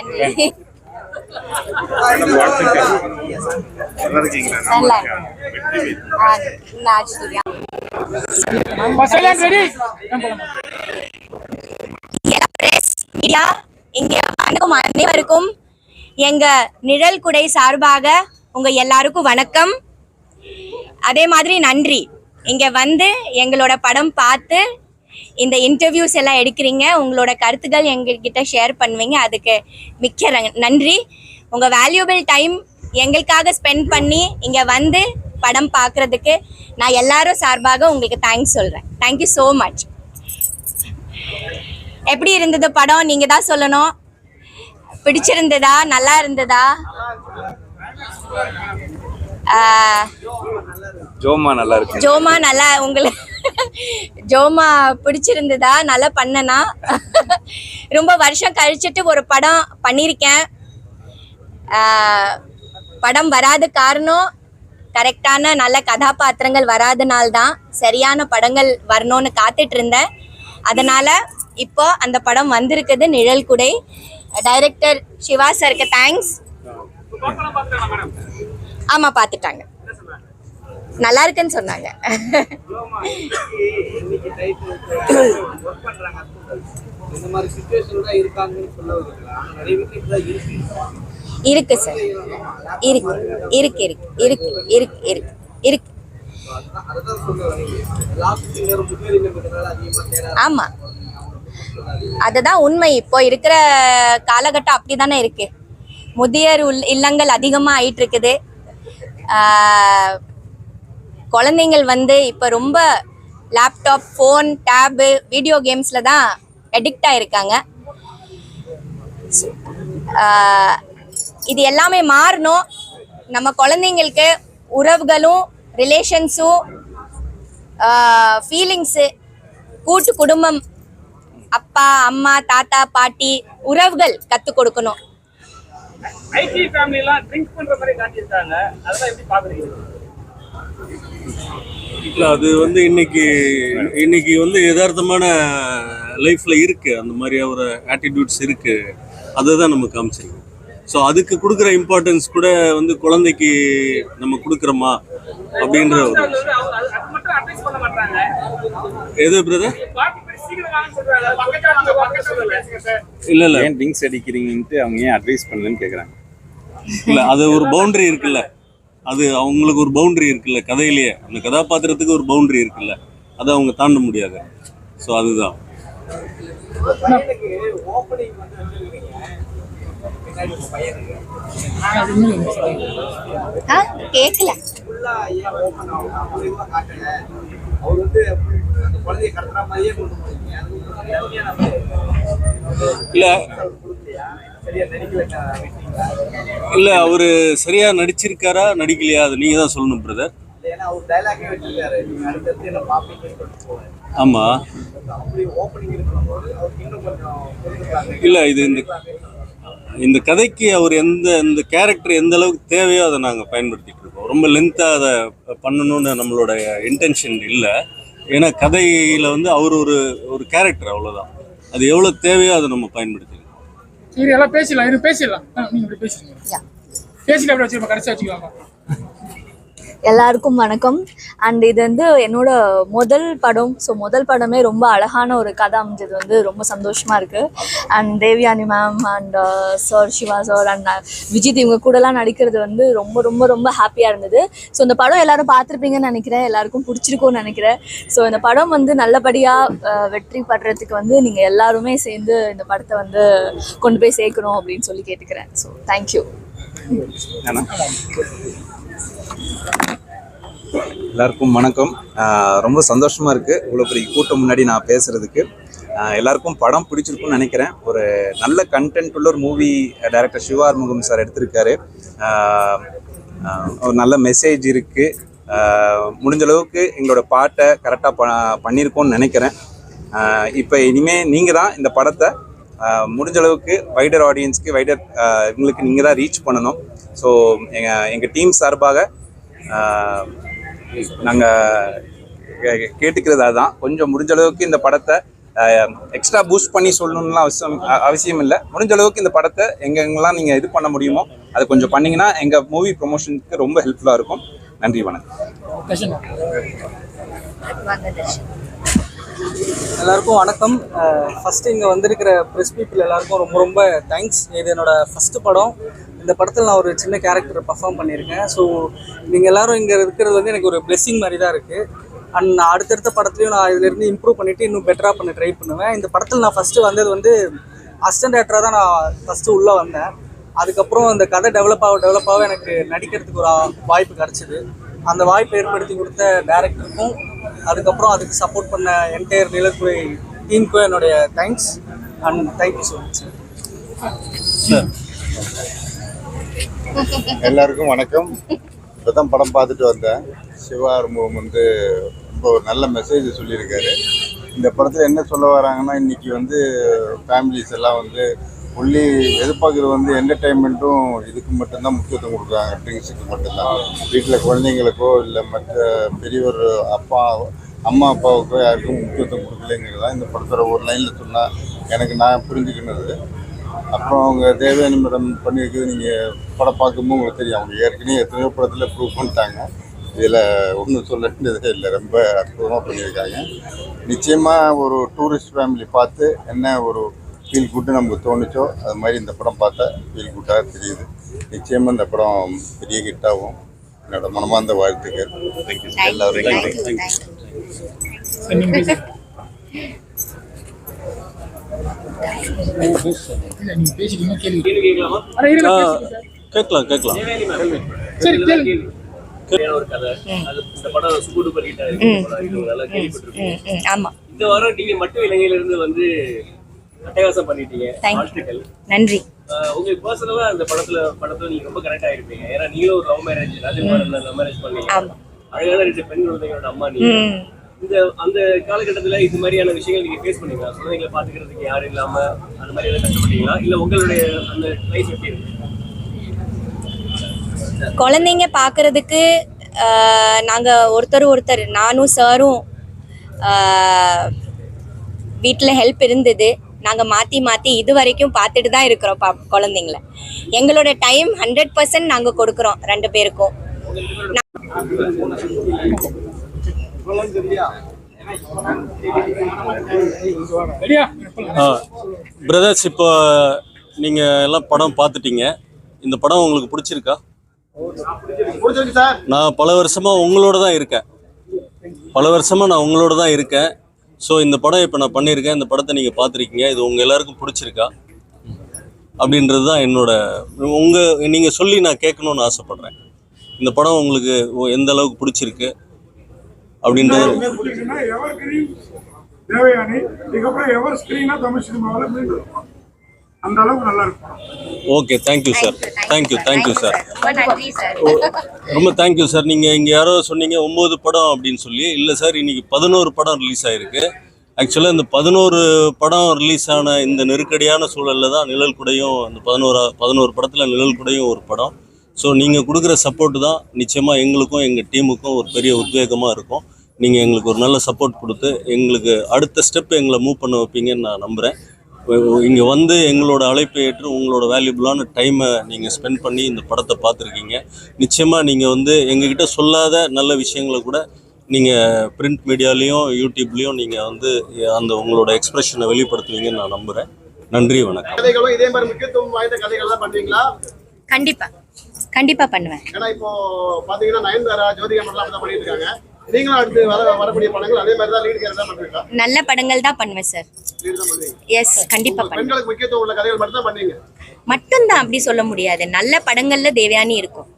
நன்றி. நல்லா நான் மீடியா இங்க அனைவருக்கும் எங்க நிழல் குடை சார்பாக உங்க எல்லாருக்கும் வணக்கம். அதே மாதிரி நன்றி. இங்க வந்து எங்களோட படம் பார்த்து இந்த இன்டர்வியூஸ் எல்லாம் எடுக்கிறீங்க. உங்களோட கருத்துக்கள் எங்ககிட்ட ஷேர் பண்ணுவீங்க. அதுக்கு மிக்க நன்றி. உங்கள் வேல்யூபிள் டைம் எங்களுக்காக ஸ்பெண்ட் பண்ணி இங்கே வந்து படம் பார்க்கறதுக்கு நான் எல்லாரும் சார்பாக உங்களுக்கு தேங்க்ஸ் சொல்கிறேன் தேங்க்யூ ஸோ மச் எப்படி இருந்தது படம்? நீங்கள் தான் சொல்லணும். பிடிச்சிருந்ததா? நல்லா இருந்ததா? ஜோமா நல்லா இருக்கு. ஜோமா நல்லா உங்களுக்கு ஜோமா பிடிச்சிருந்ததா? நல்லா பண்ணனா? ரொம்ப வருஷம் கழிச்சிட்டு ஒரு படம் பண்ணியிருக்கேன் படம் வராத காரணம் கரெக்டான நல்ல கதாபாத்திரங்கள் வராதனால தான் சரியான படங்கள் வரணும்னு காத்துட்டு இருந்தேன் அதனால இப்போ அந்த படம் வந்திருக்குது நிழல் குடை. டைரக்டர் சிவா சருக்கு தேங்க்ஸ் ஆமா பார்த்துட்டாங்க. நல்லா இருக்குன்னு சொன்னாங்க. இருக்கு சார். இருக்கு. இருக்கு இருக்கு. இருக்கு இருக்கு இருக்கு. இருக்கு. அதுதான் ஆமா. அதுதான் உண்மை. இப்போ இருக்கிற காலகட்டம் அப்படிதானே இருக்கு. முதியர் உள் இல்லங்கள் அதிகமாக ஆயிட்டு இருக்குது. ஆஹ், குழந்தைங்கள் வந்து இப்போ ரொம்ப லேப்டாப் ஃபோன் டேபு வீடியோ கேம்ஸில் தான் அடிக்ட் ஆகிருக்காங்க இது எல்லாமே மாறணும். நம்ம குழந்தைங்களுக்கு உறவுகளும் ரிலேஷன்ஸும் ஃபீலிங்ஸு கூட்டு குடும்பம் அப்பா அம்மா தாத்தா பாட்டி உறவுகள் கற்றுக் கொடுக்கணும். ஐடி ஃபேமிலிலாம் ட்ரிங்க் பண்ற மாதிரி காட்டியிருக்காங்க. அதெல்லாம் எப்படி பாக்குறீங்க? இல்ல அது வந்து இன்னைக்கு இன்னைக்கு வந்து யதார்த்தமான லைஃப்ல இருக்கு. அந்த மாதிரி ஒரு ஆட்டிடியூட்ஸ் இருக்கு. அதை தான் நம்ம காமிச்சிருக்கோம். ஸோ அதுக்கு கொடுக்குற இம்பார்ட்டன்ஸ் கூட வந்து குழந்தைக்கு நம்ம கொடுக்குறோமா? அப்படின்ற ஒரு அது வந்து அவங்க அது அது மட்டும் அட்வைஸ் பண்ண மாட்டாங்க. எது பிரதர் இல்ல. இல்ல ஏன் ட்ரிங்க்ஸ் அடிக்கிறீங்கன்ட்டு அவங்க ஏன் அட்வைஸ் பண்ணலன்னு கேக்குறாங்க? இல்ல அது ஒரு பவுண்டரி இருக்குல்ல. அது அவங்களுக்கு ஒரு பவுண்டரி இருக்குல்ல கதையிலேயே. அந்த கதாபாத்திரத்துக்கு ஒரு பவுண்டரி இருக்குல்ல. அதை அவங்க தாண்ட முடியாது. ஸோ அதுதான். கேட்கல இல்ல. இல்ல அவரு சரியா நடிச்சிருக்காரா நடிக்கலையா அது நீங்க தான் சொல்லணும் பிரதர் ஏன்னா அவர் டைலாகே வச்சிருக்காரு. நீங்க அடுத்தடுத்து என்ன பாப்பீங்கன்னு சொல்லிட்டு போவாரு ஆமா. அப்படி ஓப்பனிங் இருக்கும்போது அவருக்கு இன்னும் கொஞ்சம் புரிஞ்சுக்கிறாங்க இல்ல இது இந்த இந்த கதைக்கு அவர் எந்த இந்த கேரக்டர் எந்த அளவுக்கு தேவையோ அதை நாங்கள் பயன்படுத்திட்டு இருக்கோம். ரொம்ப லென்த்தாக அதை பண்ணணும்னு நம்மளோட இன்டென்ஷன் இல்லை. ஏன்னா கதையில் வந்து அவர் ஒரு ஒரு கேரக்டர் அவ்வளோதான் அது எவ்வளோ தேவையோ அதை நம்ம பயன்படுத்திக்கிறோம் சரி எல்லாம் பேசிடலாம். இது பேசிடலாம். நீங்க இப்படி Yeah. பேசிட்டு அப்படி வச்சிருப்போம் கடைசியா வச்சுக்கலாம்? எல்லாருக்கும் வணக்கம். அண்ட் இது வந்து என்னோட முதல் படம். ஸோ முதல் படமே ரொம்ப அழகான ஒரு கதை அமைஞ்சது வந்து ரொம்ப சந்தோஷமாக இருக்குது and Devayani ma'am and sir uh, Siva sir and uh, Vijith இவங்க கூடலாம் நடிக்கிறது வந்து ரொம்ப ரொம்ப ரொம்ப ஹாப்பியாக இருந்தது. ஸோ இந்த படம் எல்லாரும் பார்த்துருப்பீங்கன்னு நினைக்கிறேன். எல்லாருக்கும் பிடிச்சிருக்கும்னு நினைக்கிறேன். ஸோ இந்த படம் வந்து நல்லபடியாக uh, வெற்றி படுறதுக்கு வந்து நீங்கள் எல்லாருமே சேர்ந்து இந்த படத்தை வந்து கொண்டு போய் சேர்க்கணும் அப்படின்னு சொல்லி கேட்டுக்கிறேன். ஸோ தேங்க்யூ எல்லாருக்கும் வணக்கம். ரொம்ப சந்தோஷமாக இருக்குது இவ்வளோ பெரிய கூட்டம் முன்னாடி நான் பேசுகிறதுக்கு எல்லாருக்கும் படம் பிடிச்சிருக்கும்னு நினைக்கிறேன். ஒரு நல்ல கண்டென்ட் உள்ள ஒரு மூவி டைரக்டர் சிவா முகம் சார் எடுத்திருக்காரு. ஒரு நல்ல மெசேஜ் இருக்குது முடிஞ்சளவுக்கு முடிஞ்ச அளவுக்கு எங்களோட பாட்டை கரெக்டாக ப பண்ணியிருக்கோம்னு நினைக்கிறேன். இப்போ இனிமேல் நீங்கள் தான் இந்த படத்தை முடிஞ்சளவுக்கு முடிஞ்ச அளவுக்கு வைடர் ஆடியன்ஸ்க்கு வைடர் இவங்களுக்கு நீங்கள் தான் ரீச் பண்ணணும். ஸோ எங்கள் எங்கள் டீம் சார்பாக நாங்கள் கேட்டுக்கிறது அதுதான். கொஞ்சம் முடிஞ்ச அளவுக்கு இந்த படத்தை எக்ஸ்ட்ரா பூஸ்ட் பண்ணி சொல்லணும்லாம் அவசியம் அவசியம் இல்லை. முடிஞ்ச அளவுக்கு இந்த படத்தை எங்கெங்கெல்லாம் நீங்கள் இது பண்ண முடியுமோ அதை கொஞ்சம் பண்ணீங்கன்னா எங்கள் மூவி ப்ரொமோஷனுக்கு ரொம்ப ஹெல்ப்ஃபுல்லாக இருக்கும். நன்றி வணக்கம். எல்லாருக்கும் வணக்கம். ஃபஸ்ட்டு இங்கே வந்திருக்கிற ப்ரெஸ் பீப்புள் எல்லாருக்கும் ரொம்ப ரொம்ப தேங்க்ஸ் இது என்னோட ஃபஸ்ட்டு படம். இந்த படத்தில் நான் ஒரு சின்ன கேரக்டர் பர்ஃபார்ம் பண்ணியிருக்கேன். ஸோ நீங்கள் எல்லாரும் இங்கே இருக்கிறது வந்து எனக்கு ஒரு பிளெஸிங் மாதிரி தான் இருக்குது அண்ட் நான் அடுத்தடுத்த படத்துலையும் நான் இதிலேருந்து இம்ப்ரூவ் பண்ணிவிட்டு இன்னும் பெட்டராக பண்ண ட்ரை பண்ணுவேன். இந்த படத்தில் நான் ஃபஸ்ட்டு வந்தது வந்து அசிஸ்டன்ட் ஆக்டராக தான் நான் ஃபஸ்ட்டு உள்ளே வந்தேன். அதுக்கப்புறம் அந்த கதை டெவலப் ஆக டெவலப் ஆக எனக்கு நடிக்கிறதுக்கு ஒரு வாய்ப்பு கிடச்சிது. அந்த வாய்ப்பு ஏற்படுத்தி கொடுத்த டேரக்டருக்கும் அதுக்கப்புறம் அதுக்கு சப்போர்ட் பண்ண என்டையர் நிலக்குறை டீமுக்கும் என்னுடைய thanks and thank you so much sir எல்லாருக்கும் வணக்கம். இப்பதான் படம் பார்த்துட்டு வந்தேன். சிவா அறுமுகம் வந்து ரொம்ப ஒரு நல்ல மெசேஜ் சொல்லியிருக்காரு. இந்த படத்தில் என்ன சொல்ல வராங்கன்னா இன்றைக்கி வந்து ஃபேமிலிஸ் எல்லாம் வந்து ஒன்லி எதிர்பார்க்குறது வந்து என்டர்டைன்மெண்ட்டும் இதுக்கு மட்டும்தான் முக்கியத்துவம் கொடுக்குறாங்க. ட்ரிங்க்ஸுக்கு மட்டும்தான். வீட்டில் குழந்தைங்களுக்கோ இல்லை மற்ற பெரியவர் அப்பா அம்மா அப்பாவுக்கோ யாருக்கும் முக்கியத்துவம் கொடுக்கலைங்கிறது தான் இந்த படத்தோட ஒரு லைனில் சொன்னால் எனக்கு நான் புரிஞ்சுக்கினது. அப்புறம் அவங்க தேவயானி மேடம் பண்ணியிருக்கிறது நீங்கள் படம் பார்க்கும்போது உங்களுக்கு தெரியும் அவங்க ஏற்கனவே எத்தனையோ படத்தில் ப்ரூவ் பண்ணிட்டாங்க இதில் ஒன்றும் சொல்ல வேண்டியதே இல்லை ரொம்ப அற்புதமாக பண்ணியிருக்காங்க நிச்சயமாக ஒரு டூரிஸ்ட் ஃபேமிலி பார்த்து என்ன ஒரு ஃபீல் குட்டு நமக்கு தோணுச்சோ அது மாதிரி இந்த படம் பார்த்தா ஃபீல் குட்டாக தெரியுது நிச்சயமாக இந்த படம் பெரிய ஹிட்டாகும் என்னோட மனமார்ந்த வாழ்த்துக்கள் எல்லாரும் தேங்க்யூ தேங்க்யூ கேள்வி கேட்கலாமா கேட்கலாம் சரி கேள்வி ஒரு கதை அது இந்த படம் வாரம் நீங்க மட்டும் இலங்கையில இருந்து வந்து அட்டகாசம் பண்ணிட்டீங்க Thank you. வாழ்த்துக்கள் நன்றி. உங்களுக்கு பர்சனலா அந்த படத்துல படத்துல நீங்க ரொம்ப கனெக்ட் ஆயிருப்பீங்க ஏன்னா நீங்களும் ஒரு love marriage Rajakumaran love marriage பண்ணீங்க. அழகான ரெண்டு பெண் குழந்தைங்களோட அம்மா நீங்க இந்த அந்த காலகட்டத்துல இது மாதிரியான விஷயங்கள் நீங்க ஃபேஸ் பண்ணீங்களா? குழந்தைங்களை பாத்துக்கிறதுக்கு யாரும் இல்லாம அந்த மாதிரி எதாவது கஷ்டப்பட்டீங்களா? இல்ல உங்களுடைய அந்த லைஃப் எப்படி இருக்கு? குழந்தைங்க பார்க்கறதுக்கு நாங்கள் ஒருத்தர் ஒருத்தர் நானும் சாரும் வீட்டில் ஹெல்ப் இருந்தது. நாங்கள் மாற்றி மாற்றி இது வரைக்கும் பார்த்துட்டு தான் இருக்கிறோம் பா குழந்தைங்கள. எங்களோட டைம் ஹண்ட்ரட் பர்சன்ட் நாங்கள் கொடுக்குறோம் ரெண்டு பேருக்கும். பிரதர்ஸ் இப்போ நீங்கள் எல்லாம் படம் பார்த்துட்டீங்க. இந்த படம் உங்களுக்கு பிடிச்சிருக்கா? நான் பல வருஷமாக உங்களோட தான் இருக்கேன். பல வருஷமாக நான் உங்களோட தான் இருக்கேன். ஸோ இந்த படம் இப்போ நான் பண்ணியிருக்கேன். இந்த படத்தை நீங்கள் பார்த்துருக்கீங்க. இது உங்கள் எல்லாருக்கும் பிடிச்சிருக்கா? அப்படின்றது தான் என்னோட உங்கள் நீங்கள் சொல்லி நான் கேட்கணும்னு ஆசைப்பட்றேன். இந்த படம் உங்களுக்கு எந்த அளவுக்கு பிடிச்சிருக்கு? அப்படின்றது பிடிக்குன்னா எவர் கிரீன் தேவயானி இதுக்கப்புறம் எவர் ஸ்கிரீனா தமிழ் சினிமாவில் மீண்டும் இருக்கும். அந்த அளவுக்கு நல்லா இருக்கும். Okay thank you sir thank you thank you sir ரொம்ப நன்றி சார் ரொம்ப தேங்க்யூ சார் நீங்கள் இங்கே யாரோ சொன்னீங்க ஒம்பது படம் அப்படின்னு சொல்லி. இல்லை சார் இன்னைக்கு பதினோரு படம் ரிலீஸ் ஆயிருக்கு. ஆக்சுவலாக இந்த பதினோரு படம் ரிலீஸ் ஆன இந்த நெருக்கடியான சூழலில் தான் நிழல் குடையும் இந்த பதினோரா பதினோரு படத்தில் நிழல் குடையும் ஒரு படம். ஸோ நீங்கள் கொடுக்குற சப்போர்ட் தான் நிச்சயமாக எங்களுக்கும் எங்கள் டீமுக்கும் ஒரு பெரிய உத்வேகமாக இருக்கும். நீங்கள் எங்களுக்கு ஒரு நல்ல சப்போர்ட் கொடுத்து எங்களுக்கு அடுத்த ஸ்டெப் எங்களை மூவ் பண்ண வைப்பீங்கன்னு நான் நம்புகிறேன் இங்கே வந்து எங்களோட அழைப்பை ஏற்று உங்களோட வேல்யூபிளான டைமை நீங்கள் ஸ்பெண்ட் பண்ணி இந்த படத்தை பார்த்துருக்கீங்க. நிச்சயமாக நீங்கள் வந்து எங்ககிட்ட சொல்லாத நல்ல விஷயங்களை கூட நீங்கள் பிரிண்ட் மீடியாலேயும் யூடியூப்லேயும் நீங்கள் வந்து அந்த உங்களோட எக்ஸ்பிரஷனை வெளிப்படுத்துவீங்கன்னு நான் நம்புகிறேன் நன்றி வணக்கம். இதே மாதிரி முக்கியத்துவம் வாய்ந்த பண்ணுவீங்களா? கண்டிப்பாக கண்டிப்பாக பண்ணுவேன். ஏன்னா இப்போ பாத்தீங்கன்னா நயன்தாரா ஜோதிகா மட்டும் அப்படிதான் பண்ணிட்டு இருக்காங்க நீங்களும் அடுத்து வர வரக்கூடிய படங்கள் அதே மாதிரி தான் லீடு கேரக்டர் தான் பண்ணுவீங்களா? நல்ல படங்கள் தான் பண்ணுவேன் சார் லீடு தான் பண்ணுவீங்க. எஸ் கண்டிப்பாக பண்ணுவேன். பெண்களுக்கு முக்கியத்துவம் உள்ள கதைகள் மட்டும் தான் பண்ணுவீங்க? மட்டும்தான் அப்படி சொல்ல முடியாது. நல்ல படங்கள்ல தேவயானி இருக்கும்.